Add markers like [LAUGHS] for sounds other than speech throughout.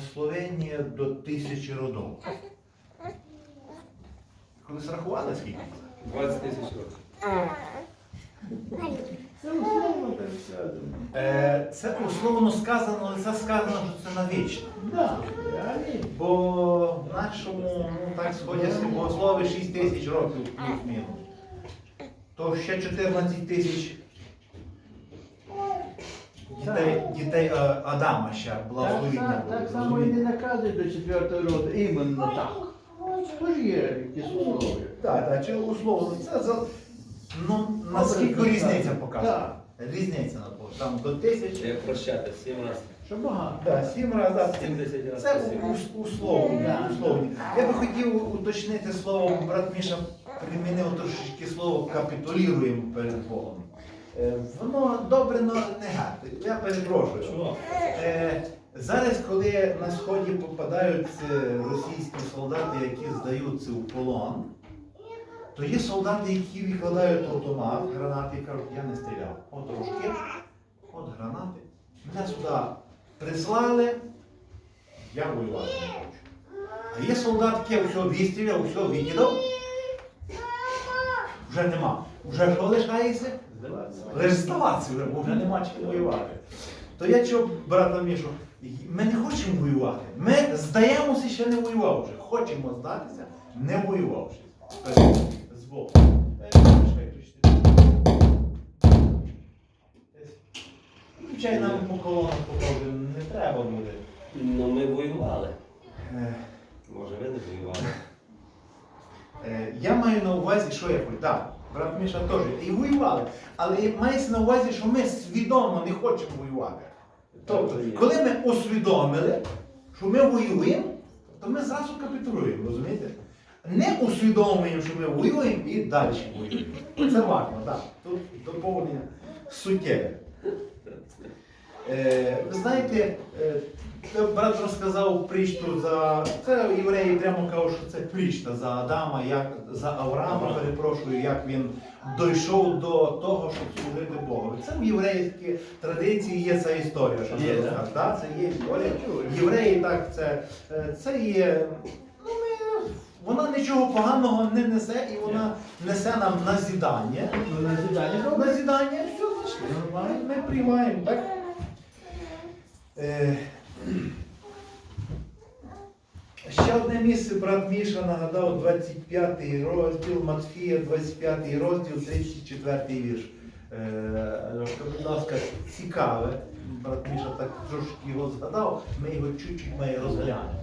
благословення до тисячі родов. Коли зрахували скільки? 20 тисяч років. Це условно так сказано. Е, це условно сказано, але це сказано, що це навічно. Да. Бо в нашому, ну так сходяться богослови 6 тисяч років плюс-мінус. То ще 14 тисяч дітей, дітей е, Адама ще Так, благословіння са- так буде. само і розумієте? не наказують до четвертого року. Іменно так. Тож є якісь условия. Так, так, чи условно. Це за, ну, наскільки Добре, різниця так. показує? Так. Різниця на там до тисячі. Як прощати? 7 разів. Що багато. Да, сім разів. 70 разів. Це у- у- условні. Да. условні. Я би хотів уточнити слово, брат Міша примінив трошечки слово капітулюємо перед Богом. Е, Воно добре, але не гарно. Я перепрошую. Чого? Е, Зараз, коли на сході попадають е, російські солдати, які здаються у полон, то є солдати, які викладають автомат, гранати і кажуть, я не стріляв. От рожки, от гранати. Мене сюди прислали, я воювати не хочу. А є солдат, який все вистріляв, все викидав. Вже нема. Вже що лишається? Вже, бо вже нема чим воювати. То я чого, брата Мішу, ми не хочемо воювати. Ми здаємося, ще не воювавши. Хочемо здатися, не воювавши. З Богом. Включай нам по колонах покажу, не треба буде. Ну ми воювали. Е, Може ви не воювали. Е, Я маю на увазі, що я хочу. Так, брат Міша теж. І воювали. Але мається на увазі, що ми свідомо не хочемо воювати. Тобто, коли ми усвідомили, що ми воюємо, то ми зразу капітулюємо, розумієте? Не усвідомлюємо, що ми воюємо і далі воюємо. Це важливо, так. Тут доповнення суттєве. Е, ви знаєте, е, брат розказав притчу за. Це євреї прямо кажуть, що це притча за Адама, як за Авраама, перепрошую, як він дійшов до того, щоб служити Богу. Це в єврейській традиції є ця історія, що Є, ти да? це є історія. Євреї так, це, е, це є. Ну, ми, вона нічого поганого не несе, і вона несе нам назідання. Ну, назидання. Назідання, все, значить, ми приймаємо, так? Ще одне місце брат Міша нагадав 25 розділ, Матфія, 25 розділ, 34 вірш. Е, Будь ласка, цікаве. Брат Міша так трошки його згадав, ми його чуть-чуть ми розглянемо.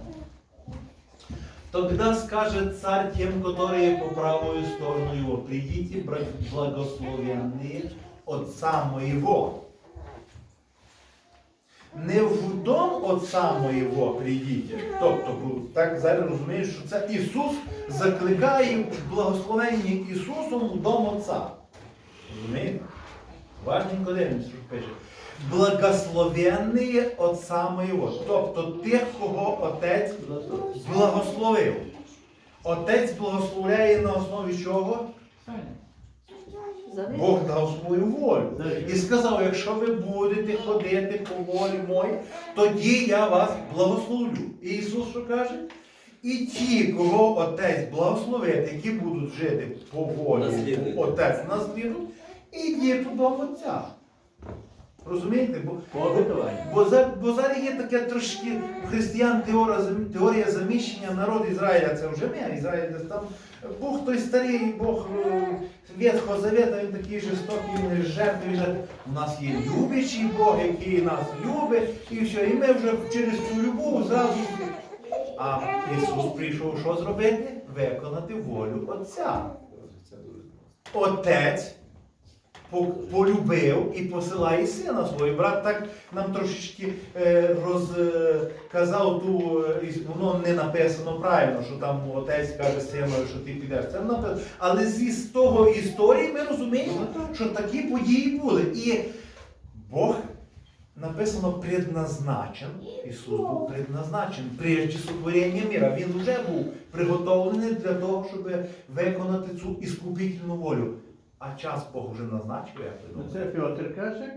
Тогда скажет царь тем, которые по правую сторону его, придите, благословенные Отца моего. Не в дом Отца моего прийдіть. Тобто, так зараз розумієш, що це Ісус закликає в благословенні Ісусом в дом Отця. Розумієте? Важненько дивимося, що пише. Благословенні Отца моєго. Тобто тих, кого Отець благословив. Отець благословляє на основі чого? Бог дав свою волю. І сказав, якщо ви будете ходити по волі моїй, тоді я вас благословлю. І Ісус що каже? І ті, кого Отець благословить, які будуть жити по волі, Наслідують. Отець наслідує, і у дом Отця. Розумієте? Бо, Бо, за- бо зараз є таке трошки християн теорія, теорія заміщення народ Ізраїля. Це вже ми, Ізраїль десь там. Бог той старий, Бог е, Ветхого Завета, він такий жорстокий, він жертвий. жертв. У нас є любячий Бог, який нас любить, і все. І ми вже через цю любов зразу. А Ісус прийшов що зробити? Виконати волю Отця. Отець полюбив і посилає сина свого. І брат так нам трошечки е, розказав ту, е, воно не написано правильно, що там отець каже синові, що ти підеш. Це написано. Але зі з того історії ми розуміємо, що такі події були. І Бог написано предназначен. Ісус був предназначен прежде сотворення міра. Він вже був приготовлений для того, щоб виконати цю іскупительну волю. А час Бог вже назначив, як ви Ну, думаєте? Це Петр каже,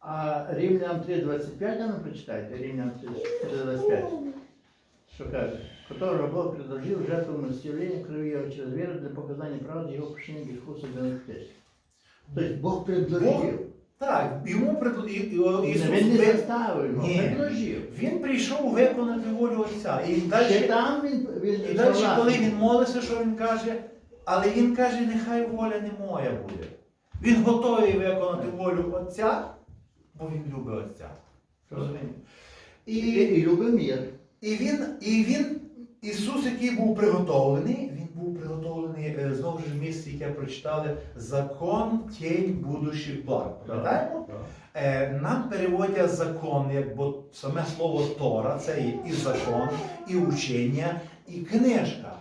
А Римлян 3.25, а ну прочитайте, Римлян 3.25. Що каже? Которого Бог предложил жертву на стеление крови его через веру для показания правды его прощения греху совершенных То есть Бог предложил. Так, йому предло... і- і- Ісус Він не ви- заставив його, Ні. предложив. Він прийшов виконати волю Отця. І Ще далі, там він, він і далі, коли він молиться, що він каже, але він каже, нехай воля не моя буде. Він готовий виконати волю Отця, бо він любить Отця. Розумієте? І, І, і любив мир. і він, і він, Ісус, який був приготовлений, він був приготовлений е, знову ж в місці, яке прочитали, закон тінь будущих благ. Пам'ятаємо? Е, Нам переводять закон, як бо саме слово Тора, це і закон, і учення, і книжка.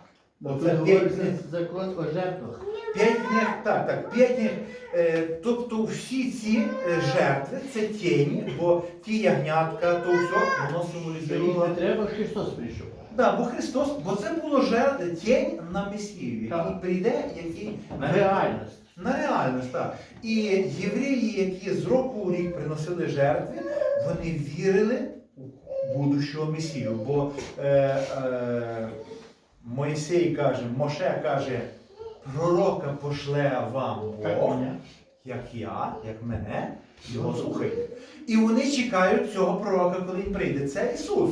Тут п'ять говориться книг. закон о жертвах. П'ять книг, так, так, п'ять книг. Е, тобто всі ці е, жертви це тіні, бо ті ягнятка, то все, воно Що символізує. не треба, Христос прийшов. Да, бо Христос, бо це було жертва, тінь на Месію, який Так. прийде, який На реальність. На реальність, так. І євреї, які з року у рік приносили жертви, вони вірили у будущого Месію. Бо е, е, Мойсей каже, Моше каже, пророка пошле вам Бог, як я, як мене, його слухайте. І вони чекають цього пророка, коли він прийде. Це Ісус.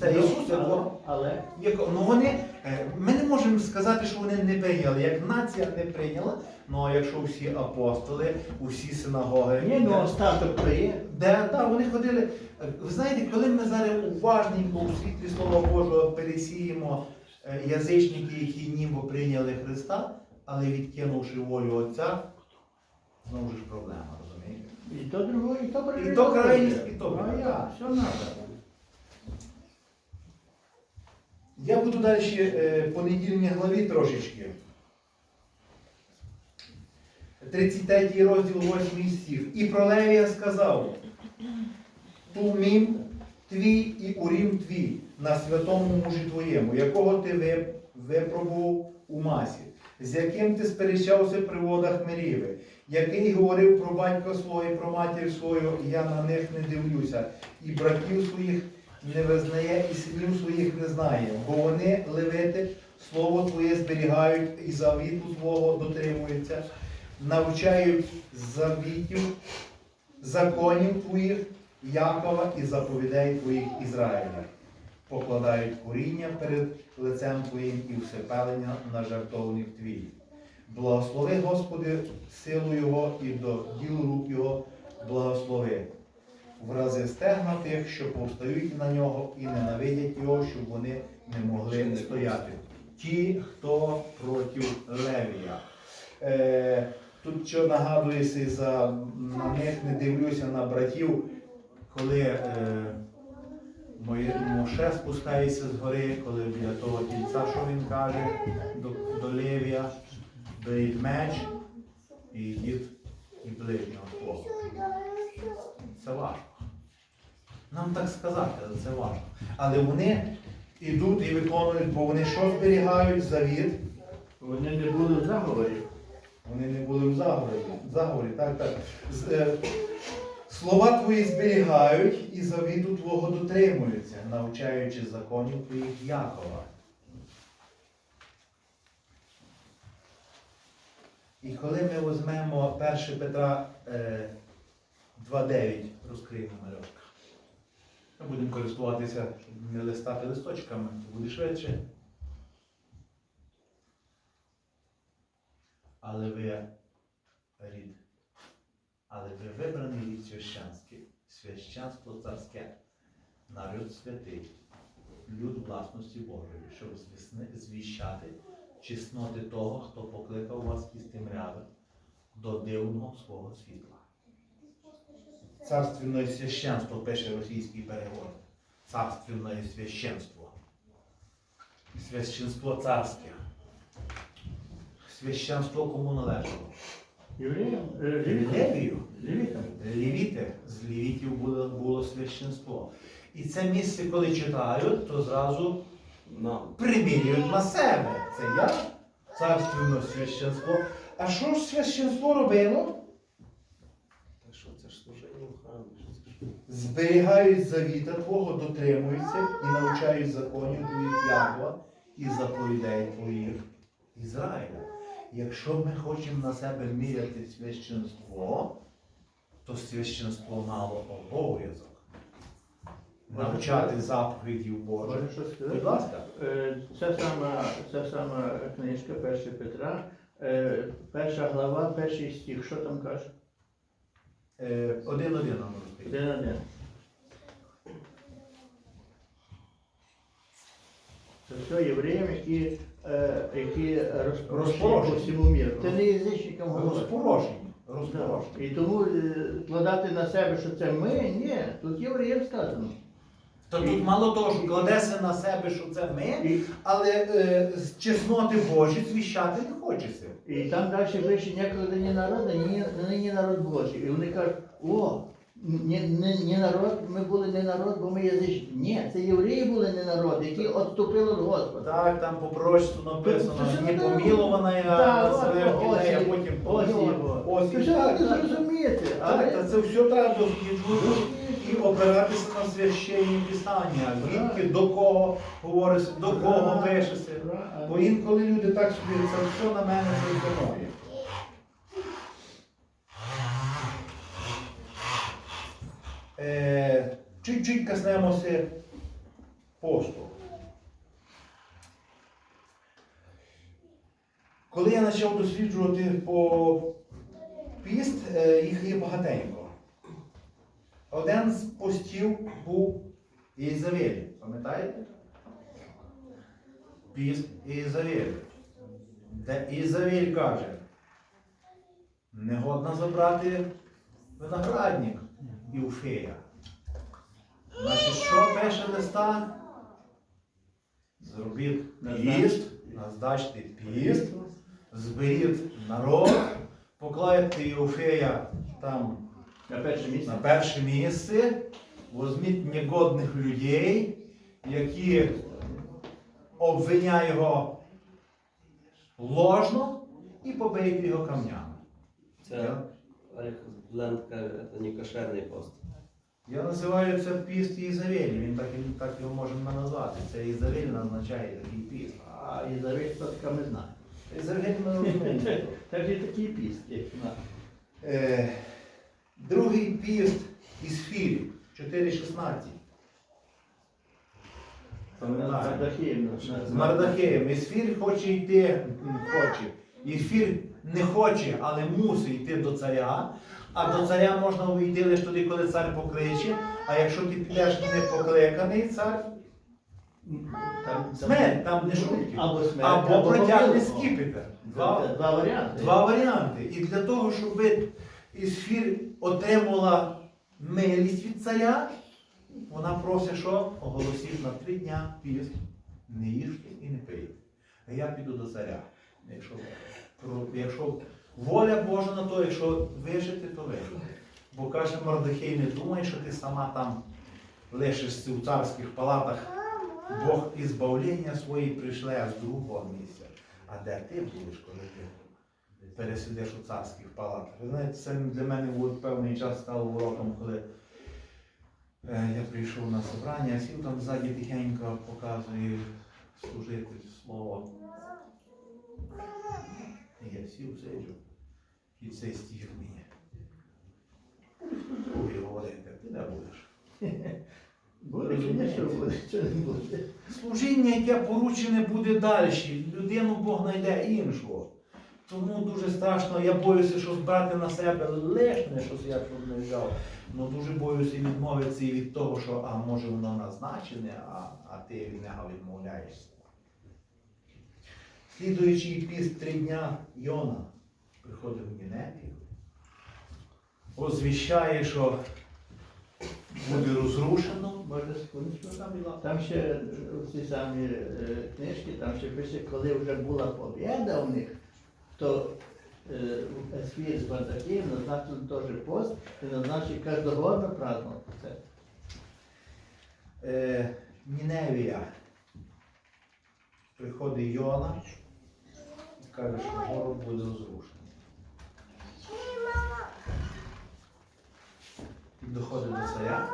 Це Ну, Ісус, якого Але як, ну вони, е, ми не можемо сказати, що вони не прийняли. Як нація не прийняла, ну якщо всі апостоли, усі синагоги, ні, ну остаток то є. де да, вони ходили. Е, Ви знаєте, коли ми зараз уважненько у світлі Слова Божого пересіємо язичники, які ніби прийняли Христа, але відкинувши волю Отця, знову ж проблема, розумієте? І то другое, і то І то крайність, і то А я, все надо. Я буду далі е, по недільній главі трошечки. 33 розділ 8 стих. І про Левія сказав, Тумім твій і урім твій на святому мужі твоєму, якого ти випробував у масі, з яким ти сперечався при водах Меріви, який говорив про батька свого і про матір свою, я на них не дивлюся, і братів своїх не визнає, і синів своїх не знає, бо вони, левити, слово Твоє зберігають і завіту Твого дотримуються, навчають завітів, законів Твоїх, Якова і заповідей Твоїх Ізраїля. Покладають коріння перед лицем Твоїм і всепелення на жертовник Твій. Благослови, Господи, силу Його і до діл рук Його благослови. Врази стегна тих, що повстають на нього і ненавидять його, щоб вони не могли стояти. Ті, хто проти Левія. Е, тут що нагадується за на них не дивлюся на братів, коли е, Моє- Моше спускається з гори, коли біля того тільця, що він каже до, до Левія, беріть меч і йдіть і ближнього свого. Це важко. Нам так сказати, але це важко. Але вони йдуть і виконують, бо вони що зберігають завіт. Вони не були в заговорі. Вони не були в заговорі. заговорі так, так. З- е, Слова твої зберігають і завіту Твого дотримуються, навчаючи законів твоїх Якова. І коли ми візьмемо 1 Петра е, 2.9, розкриємо мальовка. Ми будемо користуватися, не листати листочками, то буде швидше. Але ви рід, але ви вибраний рід священський, священство царське, народ святий, люд власності Божої, щоб звіщати чесноти того, хто покликав вас із темряви до дивного свого світла. Царственне священство пише російський перевод. Царственне священство. Священство царське. Священство кому належало? Євреям? е. Левію. Левітам. Лівіти. З лівітів було, було священство. І це місце, коли читають, то зразу Нам. примірюють на себе. Це я, царственне священство. А що ж священство робило? Та що це ж служення в храмі? зберігають завіта Твого, дотримуються і навчають законів Твоїх Ягва і заповідей Твоїх Ізраїля. Якщо ми хочемо на себе міряти священство, то священство мало обов'язок. Навчати заповідів Божих. Може щось сказати? Будь ласка. Е, Це сама, це сама книжка 1 Петра, е, перша глава, перший стих. Що там каже? Один-один нам розповідає. Один один. Це все євреям, які, е, які розпорошені по всьому міру. Це не язичникам говорить. Розпорошені. Розпорошені. І тому е, вкладати на себе, що це ми, ні, тут євреям сказано. То тут мало того, що кладеться на себе, що це ми, але е, з чесноти Божі звіщати не хочеться. і там далі вище не народ, а нині, нині народ Божий. І вони кажуть, о, не, не, не народ, ми були не народ, бо ми язичники. Ні, це євреї були не народ, які відступили від Господа. Так, там по пророчеству написано, Це не не помілована я Так, от, а потім ось і ж так, так. зрозуміти. Так, та це все треба досліджувати і опиратися на священні писання. Звідки до кого говориться, до кого пишеться. Бо інколи люди так собі, це все на мене зрозуміє. Е, чуть-чуть коснемося посту. Коли я почав досліджувати по піст, е, їх є багатенько. Один з постів був Єзавелі. Пам'ятаєте? Піст Єзавелі. Де Єзавель каже, не годно забрати виноградник і у фея. Значить, що пише листа? Зробіть піст, назначте піст, зберіть народ, покладьте Єофея там На перше місце. на перше місце, візьміть негодних людей, які обвиняють його ложно і побийте його камнями. Це Олег Ленд каже, це не кошерний пост. Я називаю це піст Ізавелі, він так, так його можемо назвати. Це Ізавель назначає такий піст. А Єзавель, хто така ми знаємо. Ізавель ми розуміємо. [LAUGHS] Так і такий піст. Е, Другий піст із Філіп, 4.16. Пам'ятаю. Мардахіїв. З Мардахеєм. Ісфір хоче йти, хоче. Ісфір не хоче, але мусить йти до царя. А до царя можна увійти лише тоді, коли цар покличе. А якщо ти підеш не покликаний цар, Там, смерть, там не шутки. Або смерть, Або протягне скіпетр. Два, Два, варіанти. два варіанти. І для того, щоб Ісфір отримала милість від царя, вона просить, що оголосив на три дня піст, не їжте і не пийте. А я піду до царя. Якщо, якщо воля Божа на то, якщо вижити, то вижити. Бо каже Мордехей, не думай, що ти сама там лишишся у царських палатах. Бог із збавлення своє прийшле з другого місця. А де ти будеш, коли ти пересидиш у царських палатах? Знаєте, це для мене був певний час стало уроком, коли е, я прийшов на собрання, сів там ззаді тихенько показує служитель слово. Я сів, сиджу, і цей стіг мені. Другий говорить, ти де будеш? [LAUGHS] Буде, звісно, що не буде. Служіння, яке поручене, буде далі. Людину Бог знайде іншого. Тому дуже страшно, я боюся, що збрати на себе лишне, щось я тут не взяв. Ну дуже боюся відмовитися від того, що а може воно назначене, а, а ти від нього відмовляєшся. Слідуючий піст три дня Йона приходить в Нінепію, озвіщає, що буде розрушено. Секундочку? Там. Там ще у ці самі е, книжки, там ще пише, коли вже була побєда у них, то е, Есфір з Мардахієм назначив теж пост і назначив кожного празднувати це. е, Ніневія. Приходить Йона каже, що город буде розрушений. доходить до царя.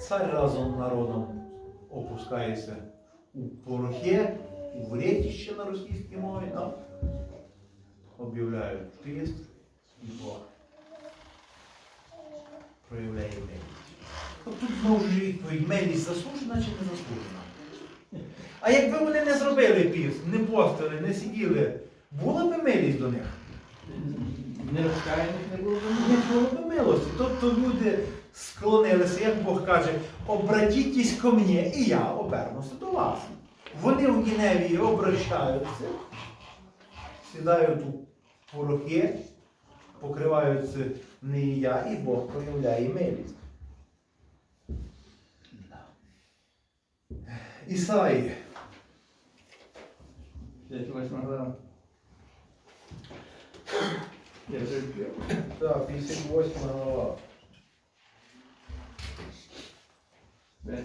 Цар разом з народом опускається у порохе, у вретіще на російській мові, да? об'являють піст і Бог проявляє милість. Тобто тут знову ж відповідь, милість заслужена чи не заслужена. А якби вони не зробили піст, не постили, не сиділи, була б милість до них? Не розкаяних не було. б Не було б милості. Тобто люди склонилися, як Бог каже, обратітесь ко мені, і я обернуся до вас. Вони в Гіневії обращаються, сідають у порохи, покриваються не я, і Бог проявляє милість. Ісаї. 58 глава. Так, 58 глава. 5.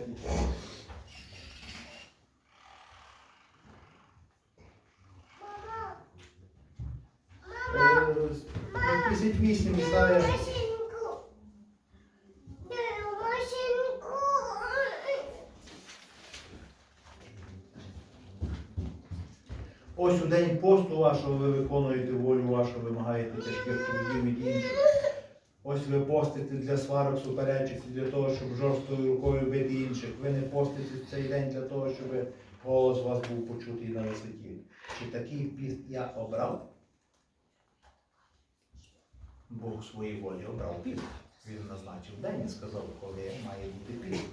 Вашого ви виконуєте волю вашу, вимагаєте тяжких трудів від інших. Ось ви постите для сварок, суперечок, і для того, щоб жорсткою рукою бити інших. Ви не постите цей день для того, щоб голос вас був почутий на висоті. Чи такий піст я обрав? Бог своїй волі обрав піст. Він назначив день і сказав, коли має бути піст.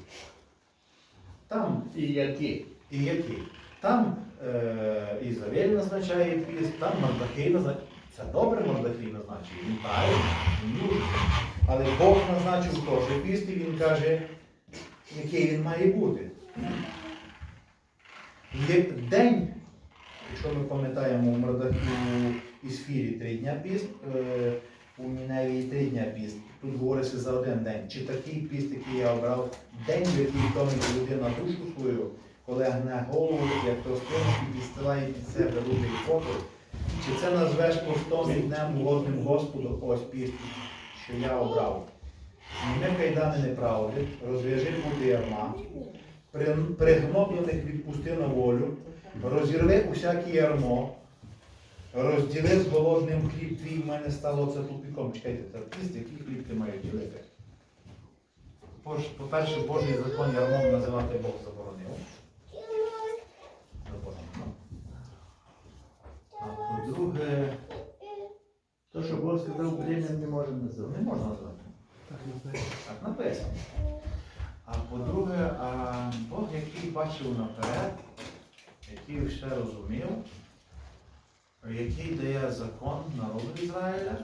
Там І які? і які? Там е, Ізавель назначає піст, там Мардахей назначає. Це добре Мардахей назначив, він правильно, він нужний. Але Бог назначив теж піст, і він каже, який він має бути. Є день, якщо ми пам'ятаємо у Мардахі у Ісфірі три дня піст, е, у Ніневії три дня піст. Тут говориться за один день. Чи такий піст, який я обрав, день, в який втомить людина душу свою, коли гне голову, як тростину, і підстилає під себе лютий попит, чи це назвеш постом і днем угодним Господу, ось піст, що я обрав. Зніми кайдани неправди, розв'яжи пути ярма, пригноблених відпусти на волю, розірви усяке ярмо, розділи з голодним хліб твій, в мене стало це тупіком. Чекайте, це піст, який хліб ти маєш ділити? По-перше, Божий закон ярмом називати Бог заборонив. Заборонено. А по-друге, То, що Бог сказав, брем'ям не можна називати. не можна назвати. Так написано. А по-друге, а Бог, який бачив наперед, який все розумів, який дає закон народу Ізраїля,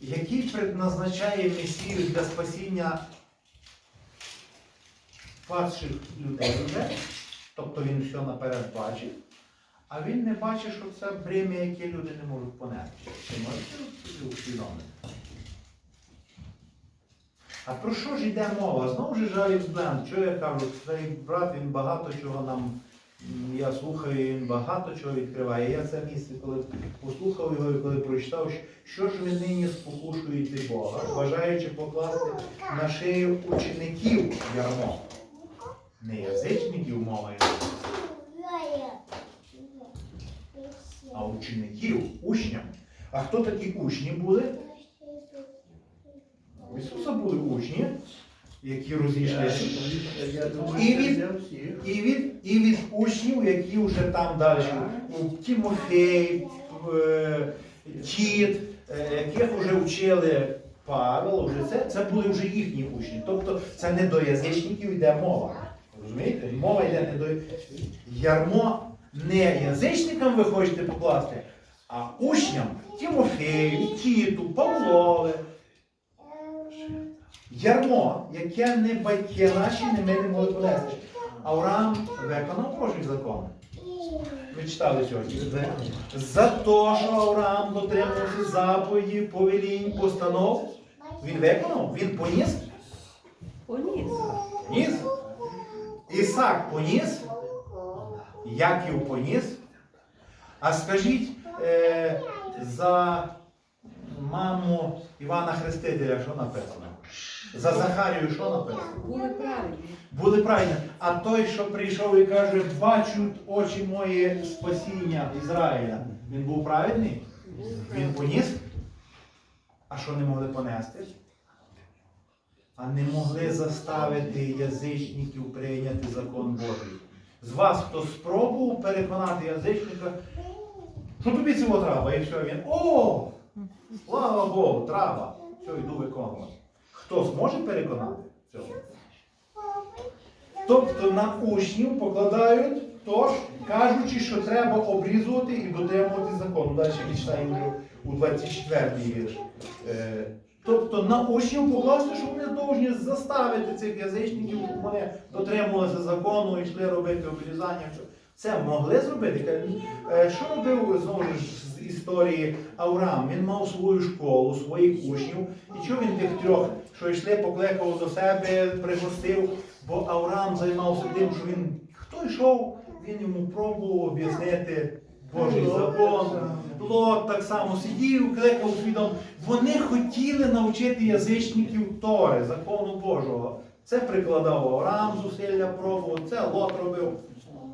який предназначає Месію для спасіння падших людей тобто він все наперед бачить, а він не бачить, що це брем'я, яке люди не можуть понести. Ти можете усвідомити? А про що ж йде мова? Знову ж Жалікс Бленд, що я кажу, цей брат, він багато чого нам, я слухаю, він багато чого відкриває. Я це місце, коли послухав його і коли прочитав, що ж ви нині спокушуєте Бога, бажаючи покласти на шию учеників ярмо. Не язичників мова йде, а учеників, учням. А хто такі учні були? У Ісуса були учні, які розійшлися. І від- І від, і від учнів, які вже там далі, у Тімофей, е, Тіт, е, яких вже вчили Павел, вже це, це були вже їхні учні. Тобто це не до язичників йде мова. Розумієте? Мова йде не до ярмо не язичникам ви хочете покласти, а учням Тімофею, Тіту, Павлове. Ярмо, яке не батьки наші, не ми не могли понести. Авраам виконав Божий закон. Ви читали сьогодні. За те, що Авраам дотримався заповіді, повелінь, постанов, він виконав, він поніс. Поніс. Поніс. Ісак поніс, Яків поніс. А скажіть, е, за маму Івана Хрестителя, що написано? За Захарію, що написано? Були правильні. Були правильно. А той, що прийшов і каже, бачуть очі мої спасіння Ізраїля, він був праведний? Він поніс? А що не могли понести? А не могли заставити язичників прийняти закон Божий. З вас хто спробував переконати язичника, що тобі цього треба, і все, він о! Слава Богу, треба. Все, йду виконувати. Хто зможе переконати цього? Тобто на учнів покладають тож, кажучи, що треба обрізувати і дотримувати закону. Далі ми читаємо у 24-й вірш. Тобто на учнів покласти, що вони повинні заставити цих язичників, щоб вони дотримувалися закону і йшли робити обрізання. Це могли зробити. Е, Що робив знову ж з історії Авраам? Він мав свою школу, своїх учнів. І чого він тих трьох, що йшли, покликав до себе, пригостив? Бо Авраам займався тим, що він хто йшов, він йому пробував об'яснити Божий закон. Лот так само сидів, кликав свідом. Вони хотіли навчити язичників Тори, закону Божого. Це прикладав Авраам зусилля пробував, це Лот робив.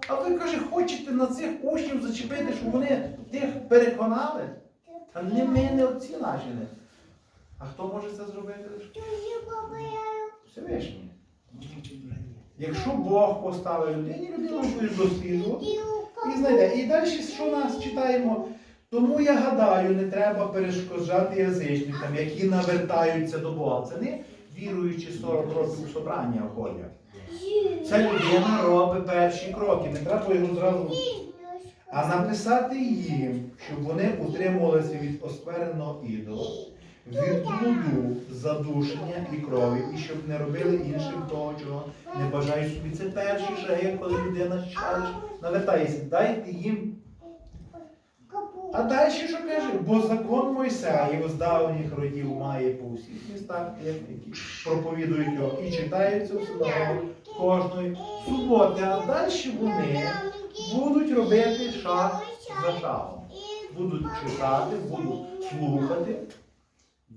А ви каже, хочете на цих учнів зачепити, щоб вони тих переконали? А не ми, не отці наші. не. А хто може це зробити? Всевишній. Якщо Бог поставив людині, людина буде досліджувати і знайде. І далі що нас читаємо? Тому я гадаю, не треба перешкоджати язичникам, які навертаються до Бога. Це не віруючи 40 років собрання ходять. Ця людина робить перші кроки. Не треба його зразу. А написати їм, щоб вони утримувалися від осквереного ідола, від блуду, задушення і крові, і щоб не робили іншим того, чого не бажають собі. Це перші шаги, коли людина навертається. Дайте їм. А далі що каже? Бо закон Мойсеїв з давніх родів має по всіх містах, які проповідують його і читаються в синагогах кожної суботи. А далі вони будуть робити шаг за шагом. Будуть читати, будуть слухати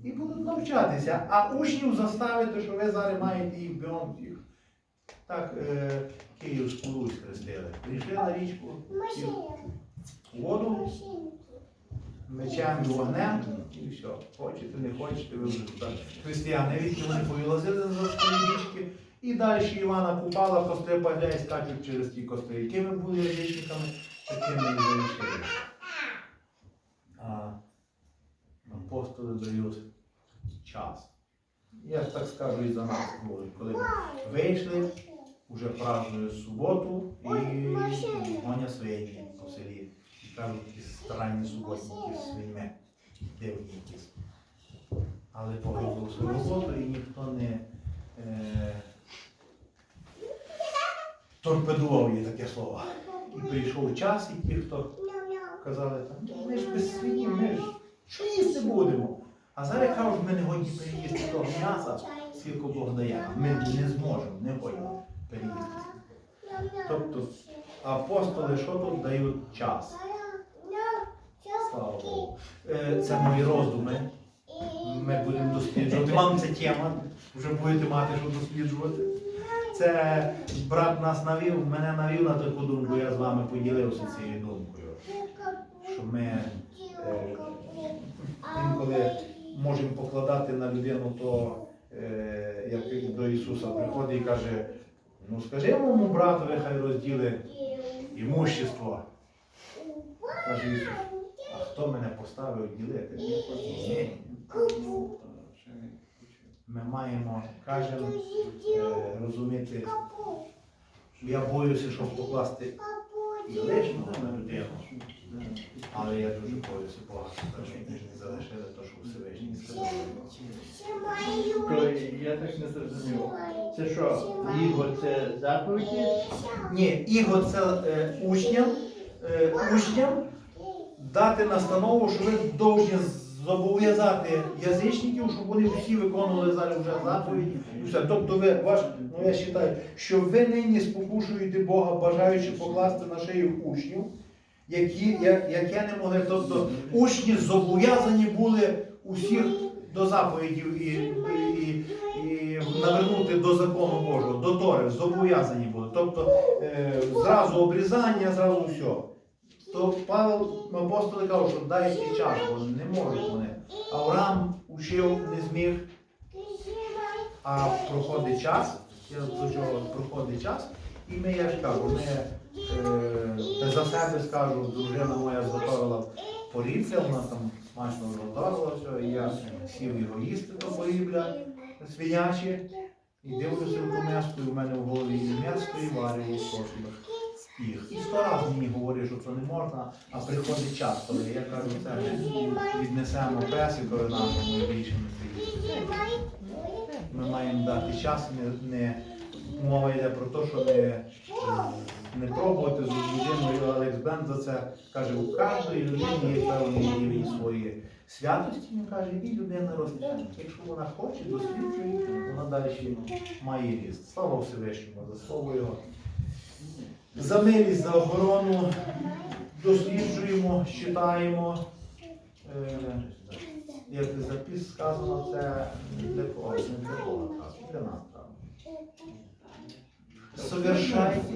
і будуть навчатися. А учнів заставити, що ви зараз маєте їх бігом всіх. Так е, Київську Русь хрестили. Прийшли на річку, і воду, мечем і вогнем, і все. Хочете, не хочете, ви вже туди. Християни відки вони повилазили за свої річки. І далі Івана Купала, костри поглядай, скачуть через ті костри. Якими були язичниками, такими і залишили. А апостоли дають час. Я ж так скажу і за нас коли ми вийшли, вже празднує суботу і гоня свині по селі. І кажуть, якісь странні суботники з свиньми, дивні якісь. Але погрузили свою роботу і ніхто не е, торпедував її таке слово. І прийшов час, і ті, хто казали, там, «Ну, ми ж без свині, ми ж що їсти будемо? А зараз кажуть, ми не годні переїсти того м'яса, скільки Бог дає. Ми не зможемо, не годні переїсти. Тобто апостоли що тут дають час? Слава Богу. Е, Це мої роздуми. Ми будемо досліджувати. Вам це тема, вже будете мати що досліджувати. Це брат нас навів, мене навів на таку думку, я з вами поділився цією думкою. Що ми е, інколи можемо покладати на людину то, е, як до Ісуса приходить і каже, ну скажи моєму братові, хай розділи імущество. Каже Ісус, а хто мене поставив ділити? Ми маємо кожен е, розуміти, я боюся, щоб покласти і лишнього на людину. Але я дуже боюся Бога, що ми не залишили те, що Всевишній сказав. То я так не зрозумів. Це що, Іго це заповіді? Ні, іго це е, учням, е, учням дати настанову, що ви повинні зобов'язати язичників, щоб вони всі виконували зараз вже заповіді. І все. Тобто ви, ваш, ну я вважаю, що ви нині спокушуєте Бога, бажаючи покласти на шию учнів, які, я- яке не могли. Тобто учні зобов'язані були усіх до заповідів і, і, і, і навернути до закону Божого, до Тори, зобов'язані були. Тобто е, зразу обрізання, зразу все. То Павел апостоли кажуть, що дайте час, бо не можуть вони. Авраам учив, не зміг, а проходить час, я до чого проходить час, і ми, я ж кажу, ми е, за себе скажу, дружина моя зготовила порівця, вона там смачно зготовила і я сів його їсти до порібля свинячі, і дивлюся в м'яску, і в мене в голові і м'яско, і варю їх. І сто разів мені говорить, що це не можна, а приходить час, коли я кажу, це ми віднесемо нашому і більше не стоїть. Ми маємо дати час, не, не мова йде про те, що не, не пробувати з людиною. Алекс Бен за це каже, у кожної людині є певний рівень своєї святості. Він каже, і людина росте. Якщо вона хоче, досліджує, вона далі має ріст. Слава Всевишньому за слово його. За милість, за охорону досліджуємо, читаємо. Е, як запис сказано, це для когось, не для так, для нас. Совершайте,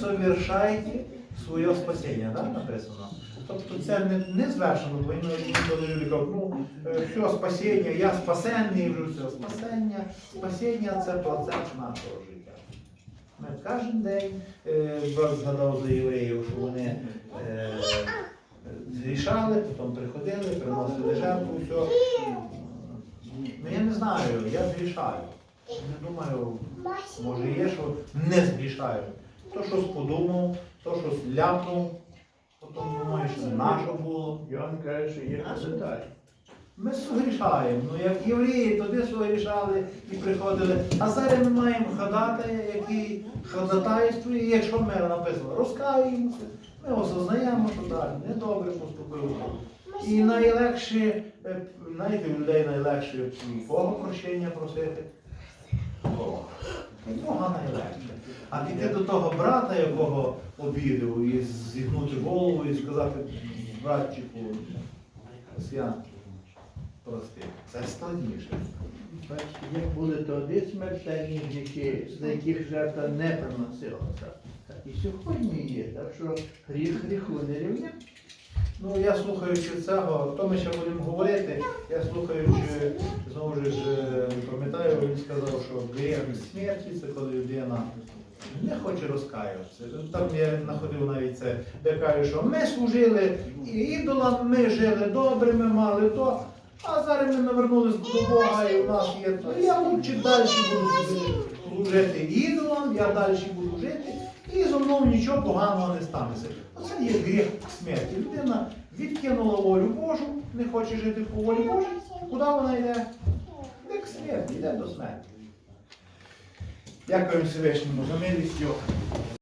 совершайте своє спасіння, так, написано. Тобто це не, не звершено, бо люди кажуть, ну, е, все, спасіння, я спасенний, вже все. Спасіння, спасіння це процес нашого життя. Ми кожен день, е, згадав за євреїв, що вони е, зрішали, потім приходили, приносили жертву, все. Ну я не знаю, я зрішаю. Не думаю, може є, що не зрішаю. То щось подумав, то щось ляпнув, потім думаю, що не наше було. Йоанн каже, що є деталі. Ми згрішаємо. Ну як євреї тоді згрішали і приходили. А зараз ми маємо ходатая, який ходатайствує, і якщо ми написано, розкаюємося, ми осознаємо, що так, недобре поступили. І найлегше, знаєте, у людей найлегше Бога прощення просити. Бога. Бога найлегше. А піти до того брата, якого обідав, і зігнути голову і сказати, братчику, свят, прости. Це складніше. Бачите, як були тоді смертельні гріхи, за яких жертва не приносилася. І сьогодні є. Так що гріх гріху не рівня. Ну, я слухаючи цього, то ми ще будемо говорити, я слухаючи, знову ж е, пам'ятаю, він сказав, що гріх смерті це коли людина не хоче розкаюватися. Там я знаходив навіть це, де кажуть, що ми служили ідолам, ми жили добре, ми мали то, а зараз ми навернулися до Бога і у нас є то. Я лучше далі буду служити ідолам, я далі буду і зо мною нічого поганого не станеться. Оце є гріх смерті. Людина відкинула волю Божу, не хоче жити по волі Божій. Куди вона йде? Йде смерті, йде до смерті. Дякую Всевишньому за милість.